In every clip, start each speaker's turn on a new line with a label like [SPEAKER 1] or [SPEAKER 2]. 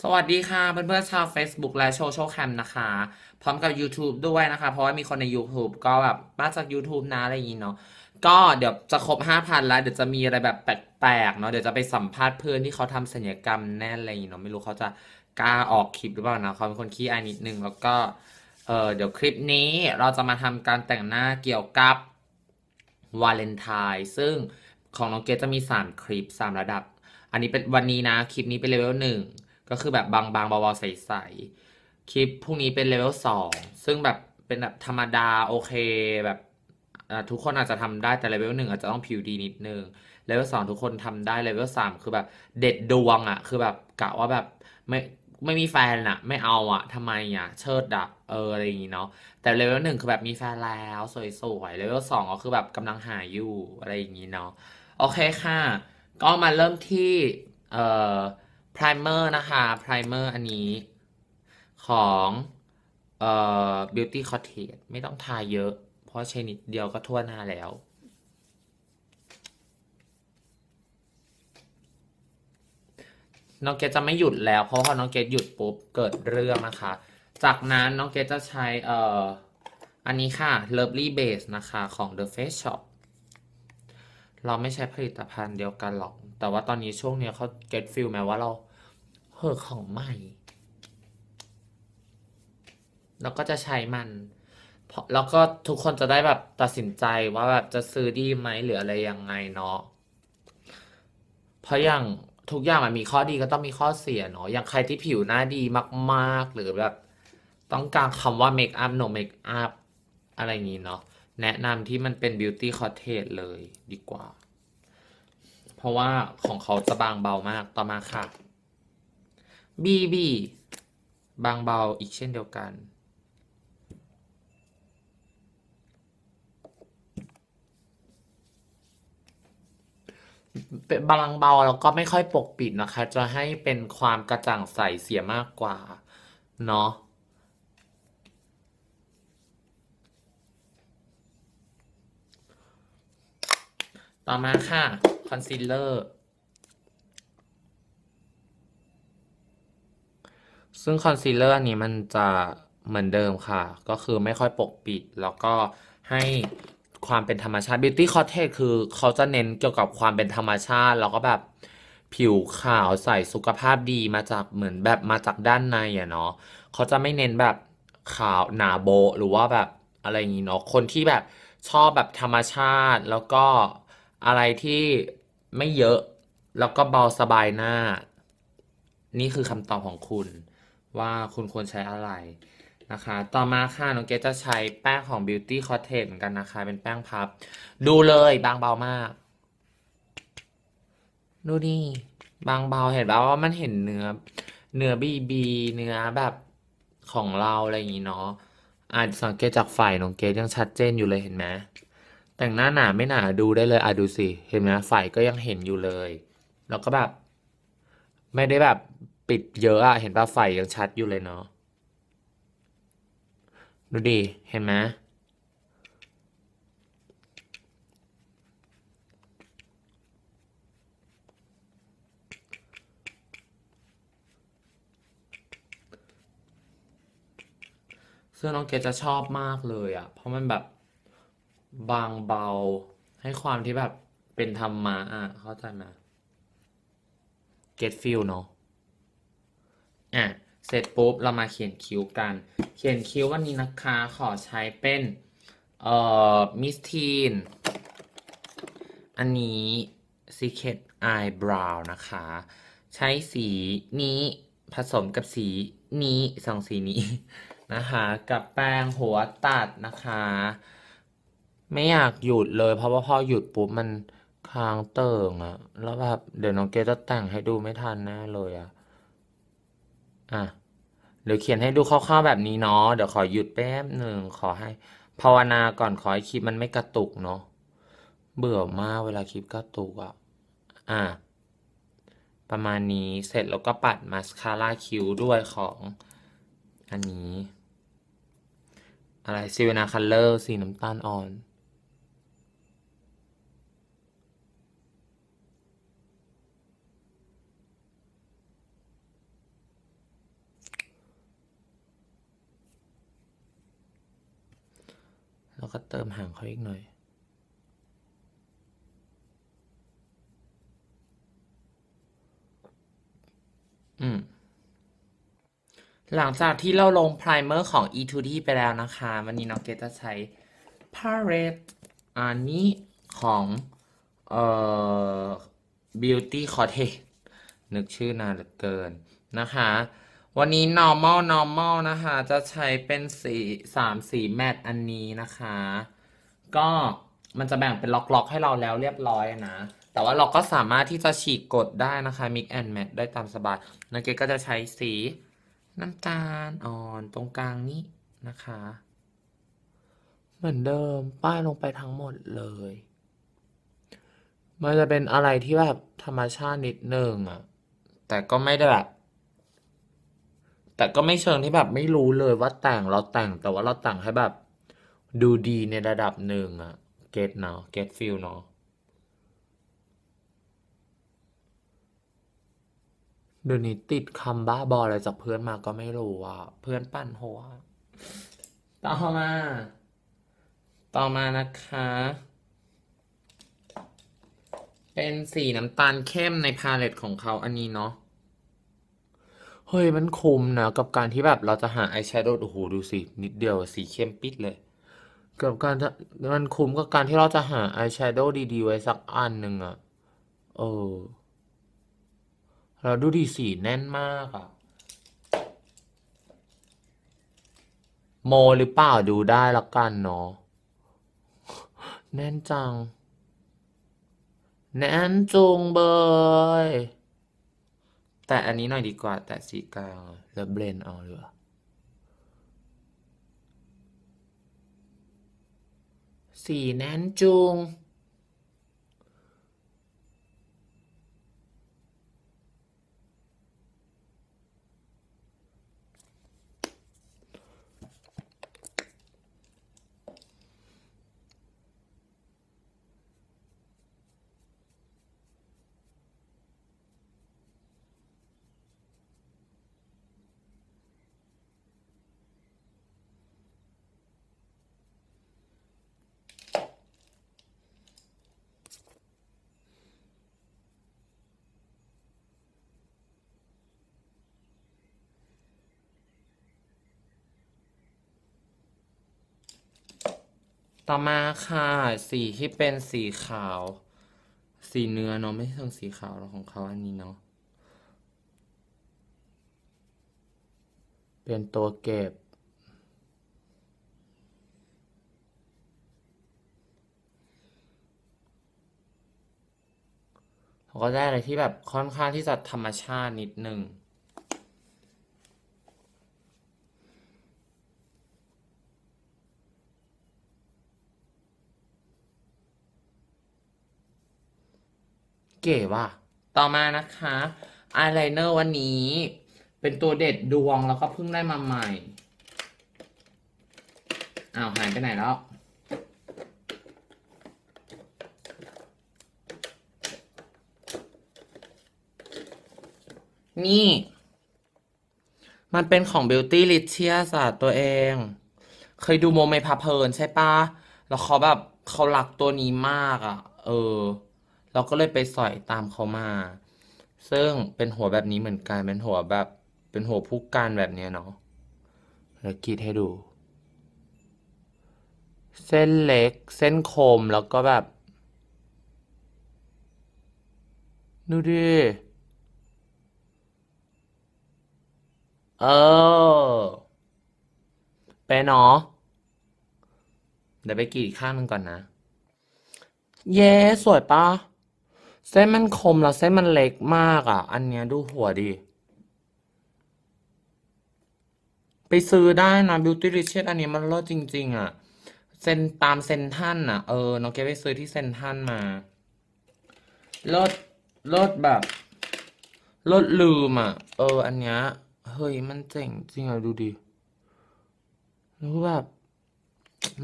[SPEAKER 1] สวัสดีค่ะเพื่อนๆชาว Facebook และโชว์โชว์แคมนะคะ พร้อมกับ YouTube ด้วยนะคะ เพราะว่ามีคนใน YouTube ก็แบบมาจาก YouTube นะอะไรอย่างนี้เนาะก็เดี๋ยวจะครบ 5,000 แล้ว เดี๋ยวจะมีอะไรแบบแปลกๆเนาะเดี๋ยวจะไปสัมภาษณ์เพื่อนที่เขาทำศัลยกรรมแน่อะไรอย่างนี้เนาะไม่รู้เขาจะกล้าออกคลิปหรือเปล่านะเขาเป็นคนขี้อายนิดนึงแล้วก็เออเดี๋ยวคลิปนี้เราจะมาทำการแต่งหน้าเกี่ยวกับวาเลนไทน์ซึ่งของน้องเกดจะมี 3 คลิป 3 ระดับ อันนี้เป็นวันนี้นะคลิปนี้เป็นเลเวลหนึ่ง ก็คือแบบบางๆเบาๆใสๆคลิปพรุ่งนี้เป็นเลเวลสองซึ่งแบบเป็นแบบธรรมดาโอเคแบบทุกคนอาจจะทำได้แต่เลเวลหนึ่งอาจจะต้องผิวดีนิดนึงเลเวลสองทุกคนทำได้เลเวลสามคือแบบเด็ดดวงอะคือแบบกะว่าแบบไม่ไม่มีแฟนอะไม่เอาอะทำไมอะเชิดอะเอออะไรอย่างงี้เนาะแต่เลเวลหนึ่งคือแบบมีแฟนแล้วสวยๆเลเวลสองก็คือแบบกำลังหาอยู่อะไรอย่างงี้เนาะโอเคค่ะ ก็มาเริ่มที่เอ่อ primer นะคะ primer อันนี้ของเอ่อ beauty cottage ไม่ต้องทาเยอะ เพราะใช้นิดเดียวก็ทั่วหน้าแล้ว น้องเกดจะไม่หยุดแล้ว เพราะพอน้องเกดหยุดปุ๊บ เกิดเรื่องนะคะ จากนั้นน้องเกดจะใช้เอ่ออันนี้ค่ะ Lovely Base นะคะของ The Face Shop เราไม่ใช้ผลิตภัณฑ์เดียวกันหรอก แต่ว่าตอนนี้ช่วงเนี้ยเขา get feel ไหมว่าเราเห่อของใหม่ แล้วก็จะใช้มัน แล้วก็ทุกคนจะได้แบบตัดสินใจว่าแบบจะซื้อดีไหมหรืออะไรยังไงเนาะ เพราะอย่างทุกอย่างมันมีข้อดีก็ต้องมีข้อเสียเนาะ อย่างใครที่ผิวหน้าดีมาก ๆ หรือแบบ ต้องการคำว่าเมคอัพโนเมคอัพอะไรอย่างนี้เนาะ แนะนำที่มันเป็น beauty cottage เลยดีกว่า เพราะว่าของเขาจะบางเบามากต่อมาค่ะ BB บางเบาอีกเช่นเดียวกัน เป็นบางเบาแล้วก็ไม่ค่อยปกปิดนะคะ จะให้เป็นความกระจ่างใสเสียมากกว่า เนาะ ต่อมาค่ะคอนซีลเลอร์ซึ่งคอนซีลเลอร์อันนี้มันจะเหมือนเดิมค่ะ ก็คือไม่ค่อยปกปิด แล้วก็ให้ความเป็นธรรมชาติ Beauty Cottage คือเขาจะเน้นเกี่ยวกับความเป็นธรรมชาติ แล้วก็แบบผิวขาวใสสุขภาพดีมาจากเหมือนแบบมาจากด้านในอะเนาะเขาจะไม่เน้นแบบขาวหนาโบหรือว่าแบบอะไรอย่างงี้เนาะคนที่แบบชอบแบบธรรมชาติแล้วก็ อะไรที่ไม่เยอะแล้วก็เบาสบายหน้า นี่คือคำตอบของคุณ ว่าคุณควรใช้อะไรนะคะ ต่อมาค่ะ น้องเกดจะใช้แป้งของ Beauty Cottage เหมือนกันนะคะ เป็นแป้งพับ ดูเลยบางเบามาก ดูดิบางเบาเห็นป่าว่ามันเห็นเนื้อ เนื้อบีบีเนื้อแบบของเราอะไรอย่างงี้เนาะอะสังเกตจากฝ่ายน้องเกดยังชัดเจนอยู่เลยเห็นไหม แต่งหน้าหนาไม่หนาดูได้เลยอะดูสิ เห็นไหมฝ่ายก็ยังเห็นอยู่เลย แล้วก็แบบ ไม่ได้แบบปิดเยอะอะเห็นป่ะฝ่ายยังชัดอยู่เลยเนาะดูดิเห็นไหมซึ่งน้องเกดจะชอบมากเลยอะเพราะมันแบบ บางเบา ให้ความที่แบบเป็นธรรมะอะเข้าใจไหม get feel เนาะอะเสร็จปุ๊บเรามาเขียนคิ้วกัน เขียนคิ้ววันนี้นะคะขอใช้เป็นเอ่อมิสทีนอันนี้ Secret Eyebrow นะคะ ใช้สีนี้ผสมกับสีนี้สองสีนี้นะคะ กับแป้งหัวตัดนะคะ ไม่อยากหยุดเลยเพราะว่าพอหยุดปุ๊บมันค้างเติ่งอะแล้วแบบเดี๋ยวน้องเกดจะแต่งให้ดูไม่ทันแน่เลยอะอะเดี๋ยวเขียนให้ดูคร่าวๆแบบนี้เนาะเดี๋ยวขอหยุดแป๊บหนึ่งขอให้ ภาวนาก่อนขอให้คลิปมันไม่กระตุกเนาะเบื่อมากเวลาคลิปกระตุกอะอะประมาณนี้เสร็จแล้วก็ปัดมาสคาร่าคิ้วด้วยของอันนี้ อะไรซิเวนาคัลเลอร์สีน้ำตาลอ่อน ก็เติมห่างเขาอีกหน่อย อืม หลังจากที่เราลงไพรเมอร์ของ E2D ไปแล้วนะคะ วันนี้น้องเกดจะใช้ Palette อันนี้ของเอ่อ Beauty Cottage นึกชื่อนานเหลือเกินนะคะ วันนี้ normal normal นะคะ จะใช้เป็นสีสามสีแมตต์อันนี้นะคะ ก็มันจะแบ่งเป็นล็อกๆ ให้เราแล้วเรียบร้อยนะ แต่ว่าเราก็สามารถที่จะฉีกกดได้นะคะ mix and match ได้ตามสบายนักเกตก็จะใช้สีน้ำตาลอ่อนตรงกลางนี้นะคะ เหมือนเดิมป้ายลงไปทั้งหมดเลย มันจะเป็นอะไรที่แบบธรรมชาตินิดนึงอะแต่ก็ไม่ได้แบบ แต่ก็ไม่เชิงที่แบบไม่รู้เลยว่าแต่งเราแต่งแต่ว่าเราแต่งให้แบบ ดูดีในระดับหนึ่งอะเก็ตเนาะเก็ตฟิลเนาะเดี๋ยวนี้ติดคำบ้าบออะไรจากเพื่อนมาก็ไม่รู้อะเพื่อนปั่นหัวต่อมา ต่อมานะคะ เป็นสีน้ำตาลเข้มในพาเลตของเขาอันนี้เนาะ เฮ้ยมันคุมนะกับการที่แบบเราจะหาอายแชโดว์โอ้โหดูสิ นิดเดียวสีเข้มปิดเลยกับการจะมันคุ้มกับการที่เราจะหาอายแชโดว์ดีๆ ไว้สักอันหนึ่งอะเออ เราดูดีสีแน่นมากอะโมหรือเปล่าดูได้ละกันเนาะแน่นจัง แน่นจุงเบย แต่อันนี้หน่อยดีกว่า แต่สีกลางแล้วเบลนเอาดีกว่าสีแน่นจุง ต่อมาค่ะ สีที่เป็นสีขาว สีเนื้อเนาะไม่ใช่เชิงสีขาวหรอกของเขาอันนี้เนาะเป็นตัวเก็บเราก็ได้อะไรที่แบบค่อนข้างที่จะธรรมชาตินิดหนึ่ง เก๋ว่ะ ต่อมานะคะอายไลเนอร์วันนี้ เป็นตัวเด็ดดวงแล้วก็เพิ่งได้มาใหม่อ้าวหายไปไหนแล้ว นี่ มันเป็นของ Beauty Licious ตัวเอง เคยดูโมเมพาเพลินใช่ปะแล้วเขาแบบเขารักตัวนี้มากอะ เออ เราก็เลยไปสอยตามเขามา ซึ่งเป็นหัวแบบนี้เหมือนกัน เป็นหัวแบบ เป็นหัวผู้การแบบเนี้ยเนาะแล้วกรีดให้ดู เส้นเล็ก เส้นคมแล้วก็แบบ ดูดิ เออเป็นเนาะ เดี๋ยวไปกรีดข้างนึงก่อนนะ เย้ สวยปะ เส้นมันคมแล้วเส้นมันเล็กมากอะ อันเนี้ยดูหัวดิไปซื้อได้นะ Beauty Riches อันนี้มันเลิศจริง ๆ อะ เซนตามเซนทันอะ เออ น้องเกไปซื้อที่เซนทันมา เลิศเลิศแบบเลิศลืมอะ เออ อันเนี้ย เฮ้ย มันเจ๋งจริงอะ ดูดิแล้วแบบ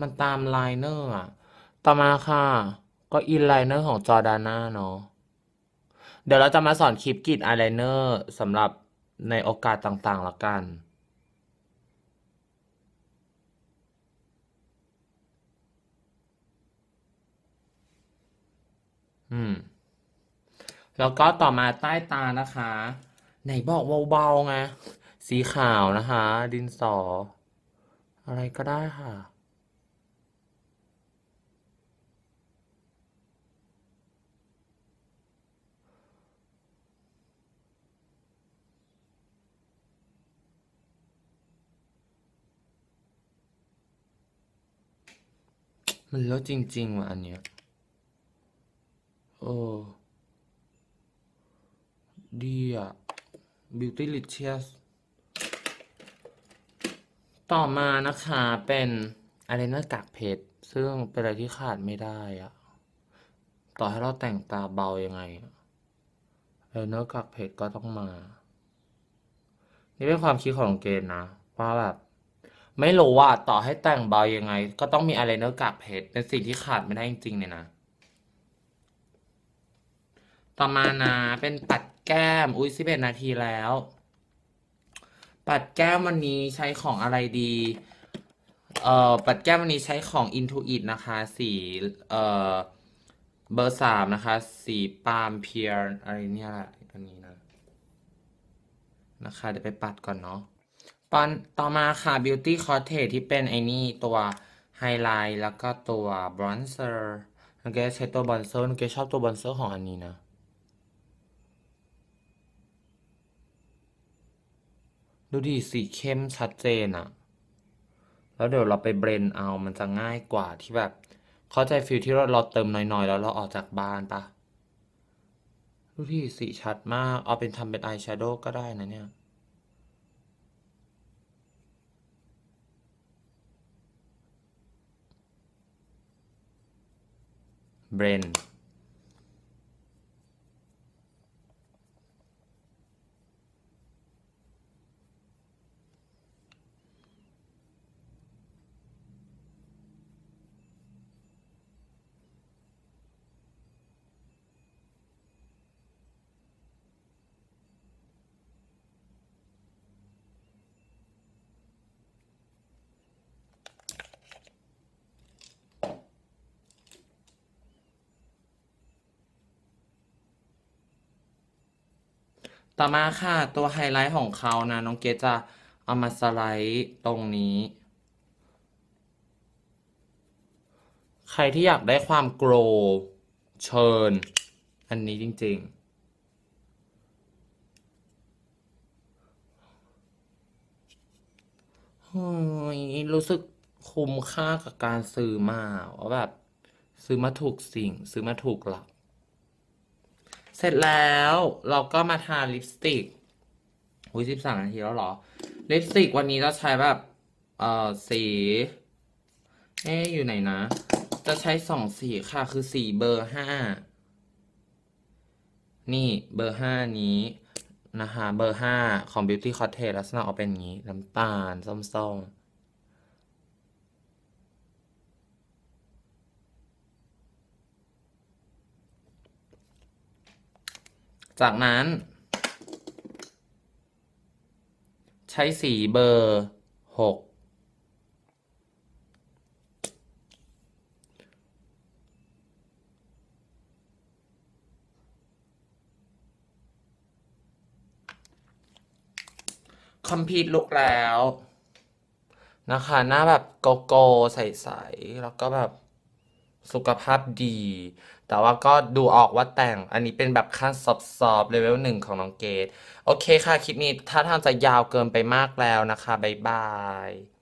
[SPEAKER 1] มันตามไลเนอร์อะ ต่อมาค่ะ ก็อินไลเนอร์ของจอร์ดาน่าเนาะ เดี๋ยวเราจะมาสอนคลิปกรีดอายไลเนอร์สำหรับในโอกาสต่างๆละกัน อืม แล้วก็ต่อมาใต้ตานะคะ ไหนบอกเบาๆไง สีขาวนะคะ ดินสอ อะไรก็ได้ค่ะ มันลิศจริง ๆ ว่ะอันเนี้ย โอ้ ดีอะ Beautylicious ต่อมานะคะเป็นอายไลเนอร์กากเพชร ซึ่งเป็นอะไรที่ขาดไม่ได้อะ ต่อให้เราแต่งตาเบายังไงอะอเนอร์กากเพชรก็ต้องมา นี่เป็นความคิดของเกณฑ์นะ ว่าแบบ ไม่รู้ว่าต่อให้แต่งเบายังไง ก็ต้องมีอายไลเนอร์กากเพชรเป็นสิ่งที่ขาดไม่ได้จริงๆเลยนะ ต่อมานะเป็นปัดแก้ม อุ้ยสิบเอ็ดนาทีแล้ว ปัดแก้มวันนี้ใช้ของอะไรดี เอ่อ ปัดแก้มวันนี้ใช้ของ Intuit นะคะ สีเอ่อ เบอร์สามนะคะ สีปาล์มเพียร์อะไรเนี่ยแหละอันนี้นะ นะคะ เดี๋ยวไปปัดก่อนเนาะ ตอนต่อมาค่ะ Beauty Cottage ที่เป็นไอ้นี่ตัวไฮไลท์แล้วก็ตัวบรอนเซอร์น้อเกใช้ตัวบรอนเซอร์น้อเกชอบตัวบรอนเซอร์ของอันนี้นะ ดูดิสีเข้มชัดเจนอะแล้วเดี๋ยวเราไปเบรนเอา มันจะง่ายกว่าที่แบบ เข้าใจฟิลที่เราเราเติมน้อยๆ แล้วเราออกจากบ้านปะดูดิสีชัดมาก เอาเป็นทำเป็นอายแชโดว์ก็ได้นะเนี่ย เต่อมาค่ะตัวไฮไลท์ของเขานะ น้องเกดจะเอามาสไลด์ตรงนี้ ใครที่อยากได้ความโกรว์เชิญ อันนี้จริงๆเฮ้ยรู้สึกคุ้มค่ากับการซื้อมาว่าแบบ ซื้อมาถูกสิ่ง ซื้อมาถูกหลัก เสร็จแล้วเราก็มาทาลิปสติกอุ้ยสิบสามนาทีแล้วหรอ ลิปสติกวันนี้เราใช้แบบเอ่อสี เอ๊อยู่ไหนนะ จะใช้สองสีค่ะ คือสีเบอร์ห้า นี่เบอร์ห้านี้นะคะ เบอร์ห้าของ Beauty Cottage ลักษณะออกเป็นอย่างนี้ น้ำตาลส้มๆ จากนั้น ใช้สีเบอร์หกคอมพิวต์ลุกแล้ว นะคะ หน้าแบบโกโก้ใส ๆ แล้วก็แบบ สุขภาพดี แต่ว่าก็ดูออกว่าแต่ง อันนี้เป็นแบบขั้นสอบสอบเลเวลหนึ่งของน้องเกดโอเคค่ะ คลิปนี้ถ้าทางจะยาวเกินไปมากแล้วนะคะ บ๊ายบาย